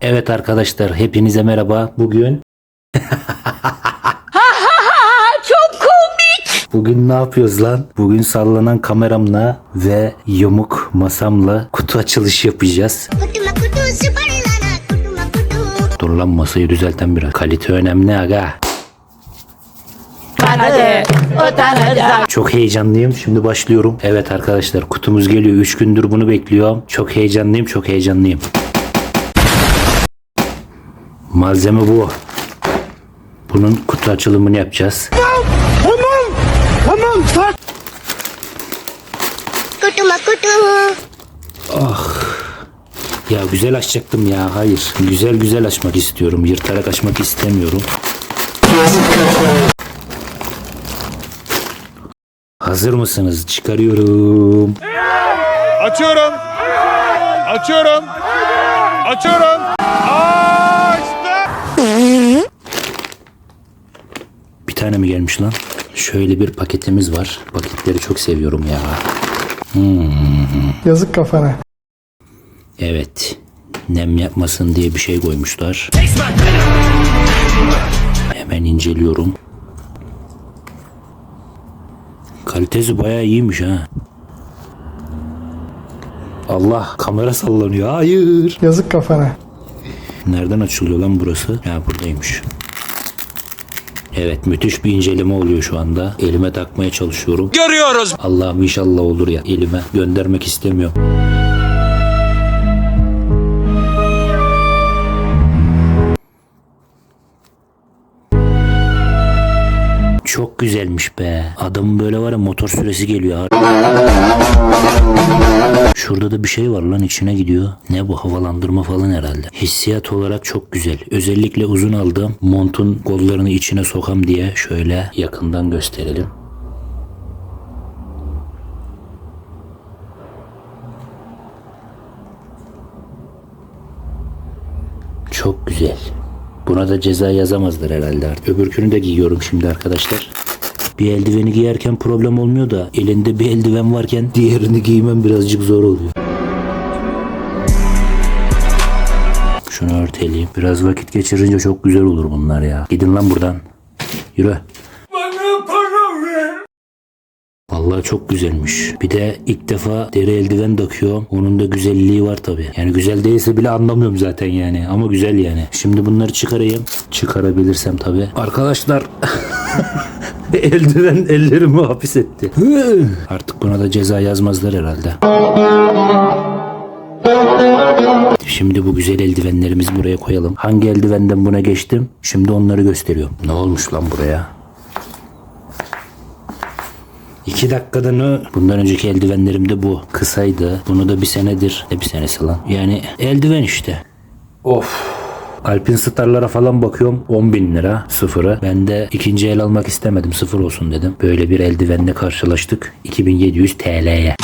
Evet arkadaşlar hepinize merhaba. Bugün Çok komik. Bugün ne yapıyoruz lan? Bugün sallanan kameramla ve yamuk masamla kutu açılışı yapacağız. Kutuma kutu süperlana kutuma kutu. Dur lan masayı düzelten biraz. Kalite önemli aga. Hadi utanacak. Çok heyecanlıyım. Şimdi başlıyorum. Evet arkadaşlar kutumuz geliyor. 3 gündür bunu bekliyorum. Çok heyecanlıyım. Çok heyecanlıyım. Malzeme bu. Bunun kutu açılımını yapacağız. Kutuma kutu. Ya güzel açacaktım ya. Hayır. Güzel güzel açmak istiyorum. Yırtarak açmak istemiyorum. Hazır mısınız? Çıkarıyorum. Açıyorum. Açıyorum. Açıyorum. Tane mi gelmiş lan? Şöyle bir paketimiz var. Paketleri çok seviyorum ya. Yazık kafana. Evet. Nem yapmasın diye bir şey koymuşlar. Hemen inceliyorum. Kalitesi bayağı iyiymiş ha. Allah kamera sallanıyor. Hayır. Yazık kafana. Nereden açılıyor lan burası? Ha buradaymış. Evet müthiş bir inceleme oluyor şu anda. Elime takmaya çalışıyorum. Görüyoruz. Allah'ım inşallah olur ya elime göndermek istemiyorum. Çok güzelmiş be. Adamın böyle var ya motor süresi geliyor. Şurada da bir şey var lan içine gidiyor. Ne bu havalandırma falan herhalde. Hissiyat olarak çok güzel. Özellikle uzun aldığım montun kollarını içine sokam diye şöyle yakından gösterelim. Çok güzel. Buna da ceza yazamazlar herhalde artık. Öbürkünü de giyiyorum şimdi arkadaşlar. Bir eldiveni giyerken problem olmuyor da elinde bir eldiven varken diğerini giymem birazcık zor oluyor. Şunu örteleyeyim. Biraz vakit geçirince çok güzel olur bunlar ya. Gidin lan buradan. Yürü. Vallahi çok güzelmiş. Bir de ilk defa deri eldiven takıyorum. Onun da güzelliği var tabi. Yani güzel değilse bile anlamıyorum zaten yani. Ama güzel yani. Şimdi bunları çıkarayım. Çıkarabilirsem tabi. Arkadaşlar eldiven ellerimi hapis etti. Artık buna da ceza yazmazlar herhalde. Şimdi bu güzel eldivenlerimizi buraya koyalım. Hangi eldivenden buna geçtim? Şimdi onları gösteriyorum. Ne olmuş lan buraya? İki dakikada ne? Bundan önceki eldivenlerim de bu. Kısaydı. Bunu da bir senedir. Ne bir senesi lan? Yani eldiven işte. Of. Alpin Star'lara falan bakıyorum 10 bin lira sıfırı. Ben de ikinci el almak istemedim sıfır olsun dedim. Böyle bir eldivenle karşılaştık 2700 TL'ye.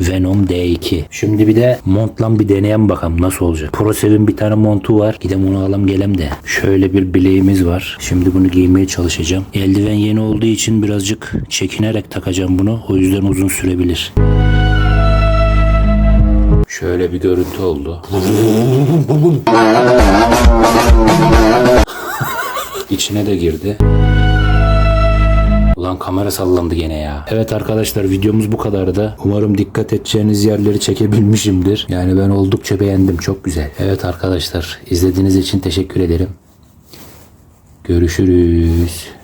Venom D2. Şimdi bir de montla bir deneyen bakalım nasıl olacak. ProSev'in bir tane montu var. Gidem onu alam gelem de. Şöyle bir bileğimiz var. Şimdi bunu giymeye çalışacağım. Eldiven yeni olduğu için birazcık çekinerek takacağım bunu. O yüzden uzun sürebilir. Şöyle bir görüntü oldu. İçine de girdi. Ulan kamera sallandı gene ya. Evet arkadaşlar videomuz bu kadardı. Umarım dikkat edeceğiniz yerleri çekebilmişimdir. Yani ben oldukça beğendim. Çok güzel. Evet arkadaşlar izlediğiniz için teşekkür ederim. Görüşürüz.